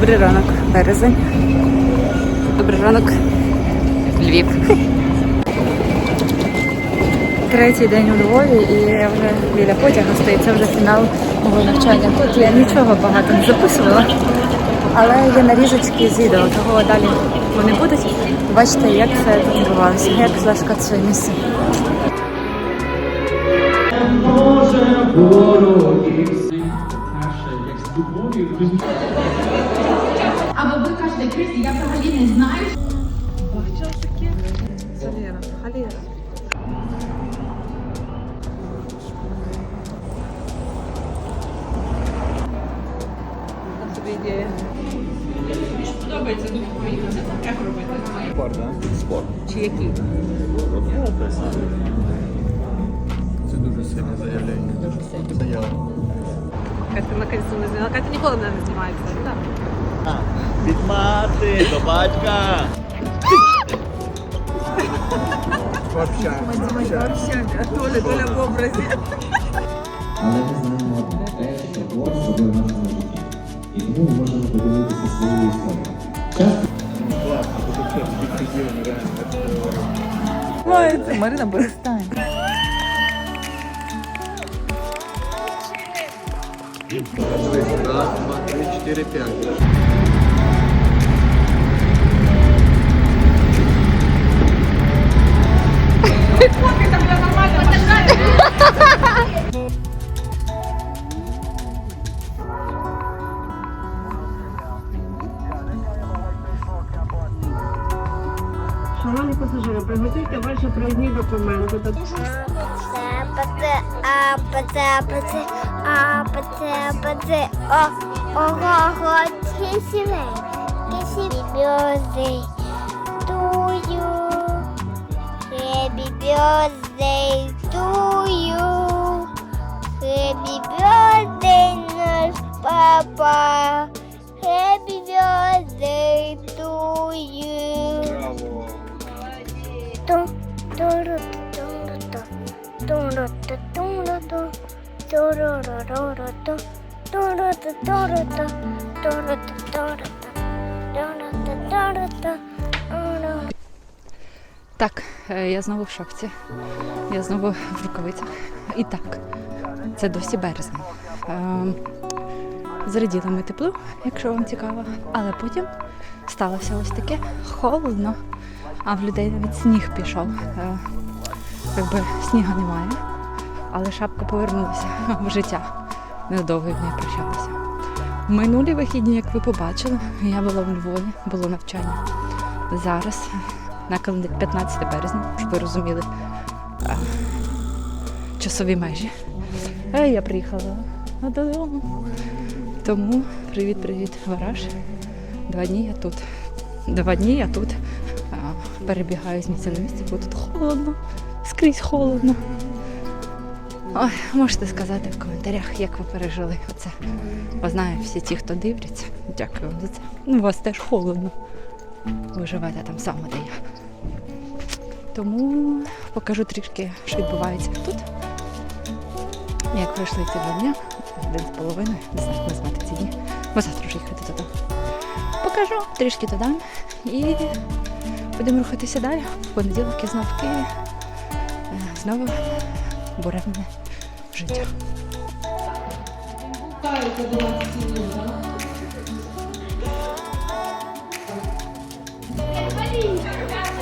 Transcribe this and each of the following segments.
Добрий ранок, березень. Добрий ранок, Львів. Третій день у Львові і я вже біля потяга стою. Це вже фінал мого навчання. Тут я нічого багато не записувала, але є нарізочки з відео, того далі вони будуть. Бачите, як все тут відбувалося, як зашкат своє місце. Або ви кажете, Крисі, я взагалі не знаю. Це Лера, халера. Тобі ідея. Спорт, да? Спорт. Чи який? Це дуже сильне заявлення. Дуже сильне. Заява. Катя наконец-то не зняла. Катя ніколи мене не знімає, кстати, так? Від мати до батька. Толя, Толя в образі. Але ми знаємо одне те, що Бог зробив в нашому житті. І тому ми можемо поділитися своєю історією. Часто Класно, тут все відхіділи, реально. Марина, перестань. Раз, два, три, чотири, п'ять. Шановні пасажири, приготуйте ваші проїзні документи. та Апаце, апаце, апаце, апаце, апаце, о, ого, кисілей, birthday to you, happy birthday to you, happy birthday, наш папа, happy birthday to you. Браво. Так, я знову в шоці. Я знову в рукавицях. І так, це досі березень. Ем, Зраділи ми тепло, якщо вам цікаво, але потім сталося ось таке холодно, а в людей навіть сніг пішов. Е, Якби снігу немає, але шапка повернулася в життя. Недовго від неї прощалася. Минулі вихідні, як ви побачили, я була в Львові, було навчання. Зараз на календарі 15 березня, щоб ви розуміли а, часові межі. Е, я приїхала додому. Тому привіт-привіт, гараж. Два дні я тут. Два дні я тут а, перебігаю з місця на місце, бо тут холодно, скрізь холодно. Ой, можете сказати в коментарях, як ви пережили оце. Бо знаю всі ті, хто дивляться. Дякую вам за це. Ну, у вас теж холодно. Ви живете там само, де я. Тому покажу трішки, що відбувається тут. Як пройшли ці два дні, один з половиною, не знаю, як назвати ці дні, бо завтра вже їхати туди. Покажу трішки додам і будемо рухатися далі. В понеділок я знову в Києві. Е, Знову буремне життя.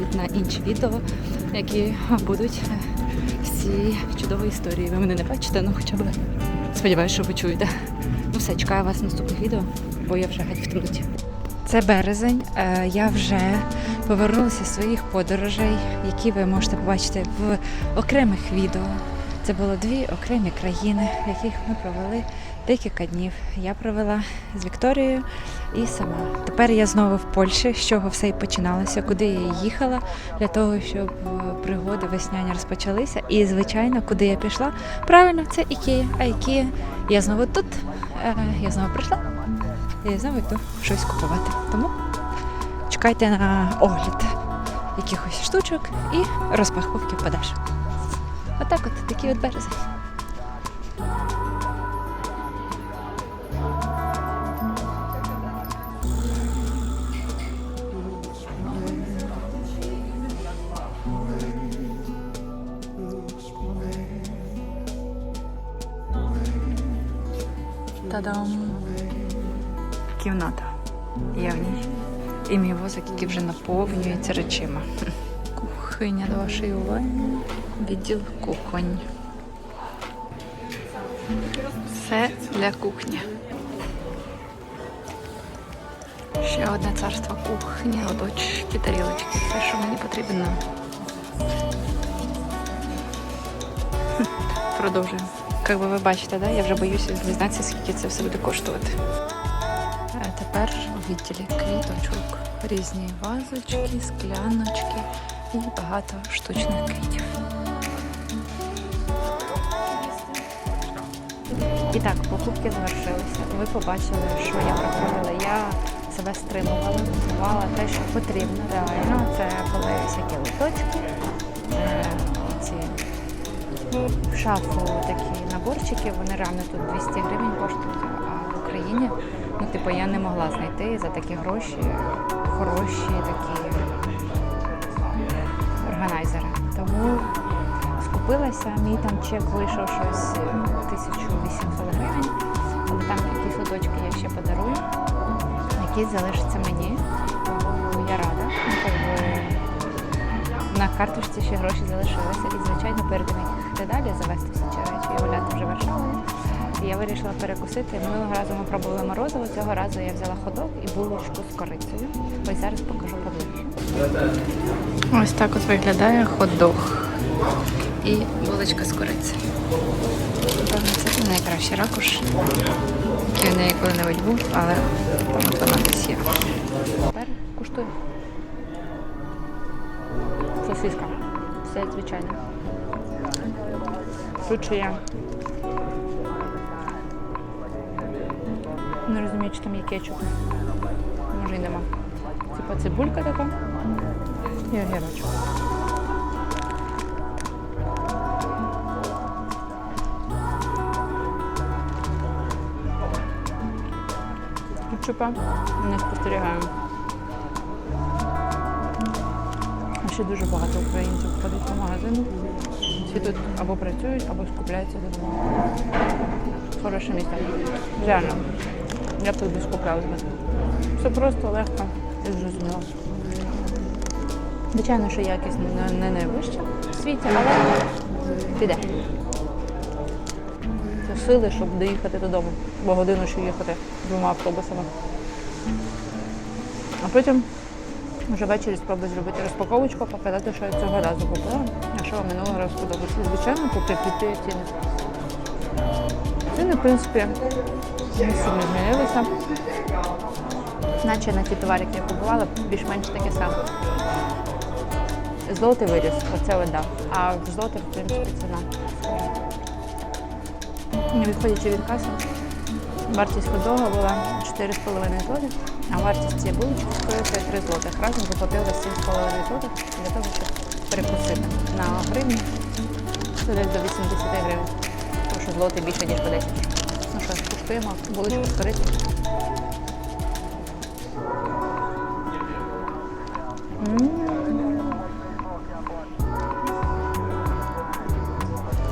вас переводить на інші відео, які будуть е, з цієї чудової історії. Ви мене не бачите, ну хоча б сподіваюся, що ви чуєте. Ну все, чекаю вас наступних відео, бо я вже геть в темноті. Це березень. е, Я вже повернулася з своїх подорожей, які ви можете побачити в окремих відео. Це було дві окремі країни, в яких ми провели декілька днів. Я провела з Вікторією і сама. Тепер я знову в Польщі, з чого все і починалося, куди я їхала для того, щоб е, пригоди весняні розпочалися. І, звичайно, куди я пішла? Правильно, це Ікея. А Ікея, я знову тут, е, я знову прийшла. І знову йду щось купувати. Тому чекайте на огляд якихось штучок і розпаковки подальшому. Отак от, такий от березень. Та-дам! Кімната. Я в ній. І мій возик, який вже наповнюється речима. Кухня до вашої уваги. Відділ кухонь. Все для кухні. Ще одне царство кухні, лоточки, тарілочки, все, що мені потрібно. Продовжуємо. Як би ви бачите, да? я вже боюся дізнатися, скільки це все буде коштувати. А тепер у відділі квіточок. Різні вазочки, скляночки і багато штучних квітів. І так, покупки завершилися. Ви побачили, що я проходила. Я себе стримувала, купувала те, що потрібно. Реально, це були всякі лоточки, е, ці в шафу такі наборчики, вони реально тут 200 гривень коштують, а в Україні, ну, типу, я не могла знайти за такі гроші хороші такі органайзери. Тому скупилася, мій там чек вийшов щось е, 1800 гривень, але там якісь лоточки я ще подарую, які залишаться мені. Тому я рада. Ну, на карточці ще гроші залишилися. І, звичайно, перед тим, як їхати далі, завести гуляти вже Варшавою. Я вирішила перекусити. Минулого разу ми пробували морозиво, цього разу я взяла ходок і булочку з корицею. Ось зараз покажу поближче. Ось так от виглядає хот-дог і булочка з корицею. Напевно, це найкращий ракурс, який в неї коли-небудь був, але там от вона десь є. Тепер куштую. Сосиска. Все звичайно. Є. Не розумію, чи там є кетчуп. Може і нема. Типа цибулька така і огірочок. Кетчупа не спостерігаємо. Ще дуже багато українців ходять по магазину. Всі тут або працюють, або скупляються додому. Хороше місце. Реально. Я б тут би скуплялась. Все просто, легко і зрозуміло. Звичайно, що якість не найвища в світі, але піде. Це сили, щоб доїхати додому, бо годину ще їхати двома автобусами. А потім вже ввечері спробую зробити розпаковочку, показати, що я цього разу купила, а що вам минулого разу сподобалося. І, Звичайно, покріпити ціни. Ціни, в принципі, не змінилися. Наче на ті товари, які я купувала, більш-менш таке саме. Золотий виріс, оце вода. А в золоті, в принципі, ціна. Не Відходячи від каси, вартість ходога була 4,5 злотих, а вартість цієї булочки стоїть 3 злотих. Разом заплатила 7,5 злотих для того, щоб перекусити. На гривні це десь до 80 гривень. Тому що злотий більше, ніж по 10. Ну що ж, куштуємо булочку з корицею.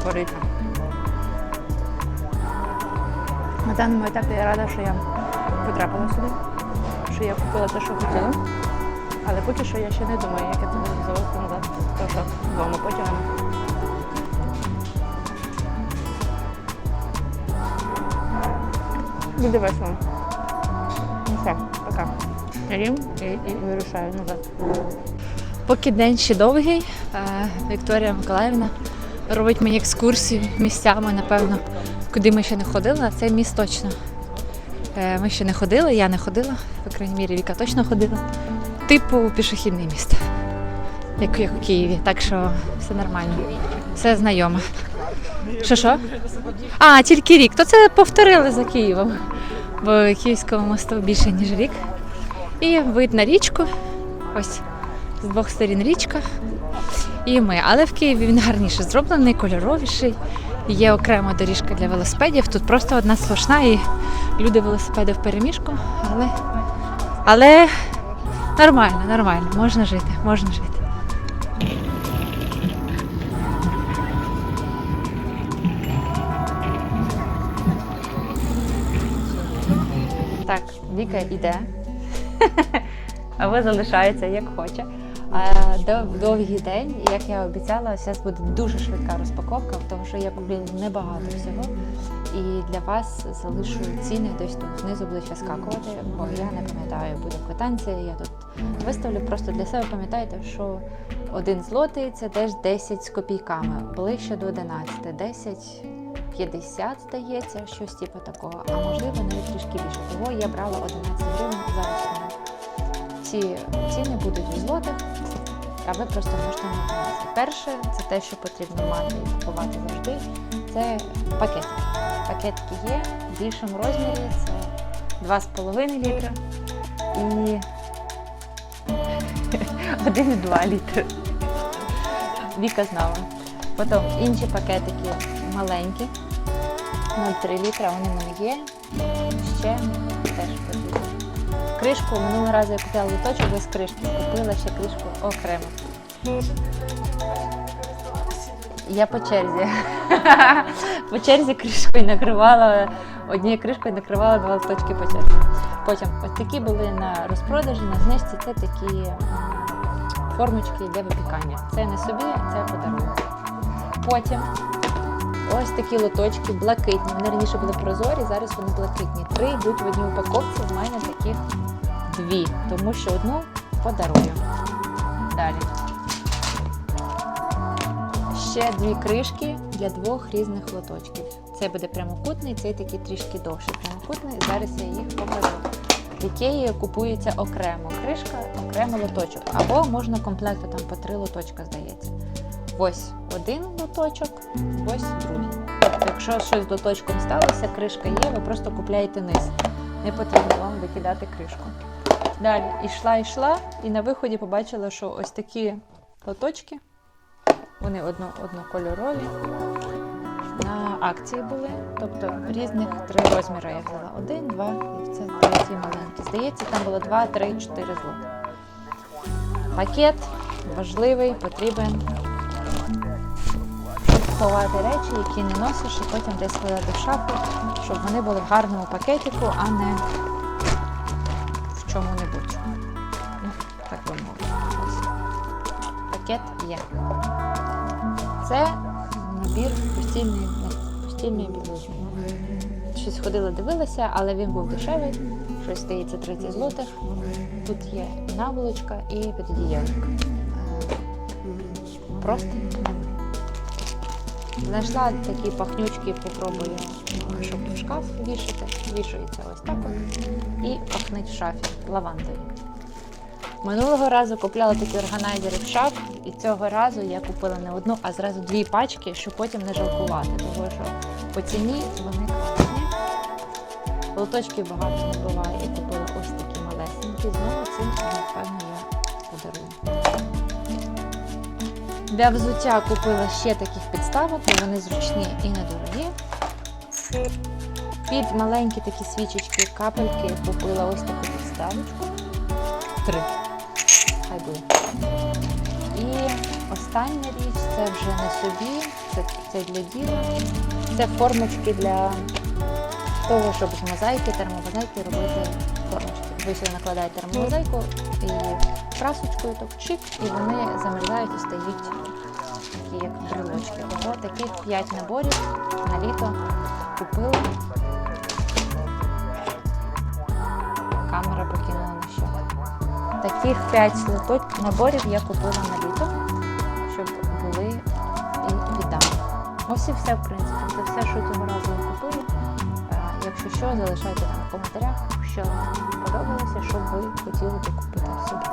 Кориця. На даному етапі я рада, що я потрапила сюди, що я купила те, що хотіла. Але поки що я ще не думаю, як я це буду завозити назад. Тому що двома потягами. Буде весело. Ну все, пока. Рім і, і вирушаю назад. Поки день ще довгий, е, Вікторія Миколаївна робить мені екскурсію місцями, напевно, куди ми ще не ходили, а це міст точно. Е, Ми ще не ходили, я не ходила, по крайній мірі, Віка точно ходила. Типу пішохідний міст, як, як у Києві. Так що все нормально, все знайоме. Що що? А, тільки рік. То це повторили за Києвом. Бо Київського мосту більше, ніж рік. І вид на річку. Ось з двох сторін річка. І ми. Але в Києві він гарніше зроблений, кольоровіший. Є окрема доріжка для велосипедів. Тут просто одна сплошна і люди велосипеди в переміжку. Але, але нормально, нормально, можна жити, можна жити. Так, Віка йде. Або залишається як хоче. Довгий день, як я обіцяла, зараз буде дуже швидка розпаковка, тому що я купила небагато всього. І для вас залишу ціни десь тут знизу буде ще скакувати, бо я не пам'ятаю, буде квитанція. Я тут виставлю просто для себе. Пам'ятайте, що один злотий це теж 10 з копійками, ближче до 11, 10 50, здається, щось типу такого, а можливо навіть трішки більше. Того я брала 11 гривень за основу. Ці ціни будуть у злотих, а ви просто можете не. Перше, це те, що потрібно мати і купувати завжди, це пакетики. Пакетики є в більшому розмірі, це 2,5 літра і 1,2 літри. Віка знала. Потім інші пакетики маленькі, 0,3 літра, вони в мене є. Ще теж потрібно. Кришку минулого разу я купила лоточок без кришки, купила ще кришку окремо. Я по черзі. по черзі кришкою накривала, однією кришкою накривала два лоточки по черзі. Потім ось такі були на розпродажі, на знижці. Це такі формочки для випікання. Це не собі, це подарунок. Потім ось такі лоточки блакитні. Вони раніше були прозорі, зараз вони блакитні. Три йдуть в одній упаковці. В мене таких дві, тому що одну подарую. Далі. Ще дві кришки для двох різних лоточків. Це буде прямокутний, цей такий трішки довший прямокутний. Зараз я їх покажу. В Ікеї купується окремо кришка, окремо лоточок. Або можна комплекту там по три лоточка, здається. Ось один лоточок, ось другий. Якщо щось з лоточком сталося, кришка є, ви просто купляєте низ. Не потрібно вам викидати кришку. Далі ішла, йшла, і на виході побачила, що ось такі лоточки, вони одно, однокольорові. На акції були, тобто різних три розміри я взяла. Один, два, і це третій маленький. Здається, там було два, три, чотири злота. Пакет важливий, потрібен. Щоб ховати речі, які не носиш, і потім десь складати в шафу, щоб вони були в гарному пакетику, а не є. Це набір постільної, постільної білизни. Щось ходила, дивилася, але він був дешевий. Щось здається 30 злотих. Тут є наволочка, і підодіяльник. Просто. Знайшла такі пахнючки, попробую, щоб в шкаф вішати. Вішається ось так от. І пахнуть в шафі лавандою. Минулого разу купляла такі органайзери в шаф, і цього разу я купила не одну, а зразу дві пачки, щоб потім не жалкувати, тому що по ціні вони класні. Лоточків багато не буває, і купила ось такі малесенькі. Знову цим, напевно, я подарую. Для взуття купила ще таких підставок, бо вони зручні і недорогі. Під маленькі такі свічечки, капельки купила ось таку підставочку. Три. Буде. І остання річ це вже не собі, це, це для діла. Це формочки для того, щоб з мозаїки, термомозаїки робити формочки. Ви сюди накладаєте термомозаїку і красочкою так чик, і вони замерзають і стають такі як брелочки. Ого, таких 5 наборів на літо купила. Таких 5 лото- наборів я купила на літо, щоб були і віддам. Ось і все, в принципі. Це все, що цього разу я купила. Е, Якщо що, залишайте там в коментарях, що вам подобалося, що ви хотіли би купити собі.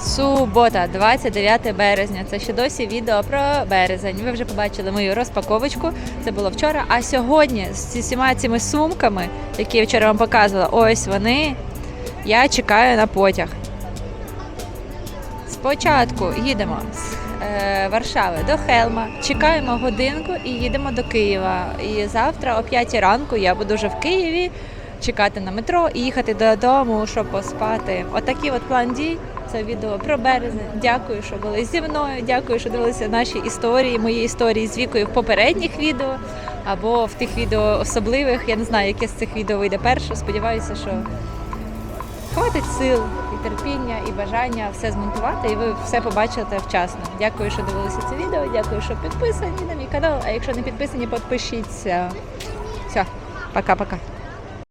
Субота, 29 березня. Це ще досі відео про березень. Ви вже побачили мою розпаковочку. Це було вчора. А сьогодні з усіма цими сумками, які я вчора вам показувала, ось вони. Я чекаю на потяг. Спочатку їдемо з е, Варшави до Хелма, чекаємо годинку і їдемо до Києва. І завтра о 5 ранку я буду вже в Києві чекати на метро і їхати додому, щоб поспати. Отакий от план дій. Це відео про березень. Дякую, що були зі мною. Дякую, що дивилися наші історії, мої історії з вікою в попередніх відео або в тих відео особливих. Я не знаю, яке з цих відео вийде перше. Сподіваюся, що хватить сил і терпіння, і бажання все змонтувати, і ви все побачите вчасно. Дякую, що дивилися це відео. Дякую, що підписані на мій канал. А якщо не підписані, підпишіться. Все, пока-пока.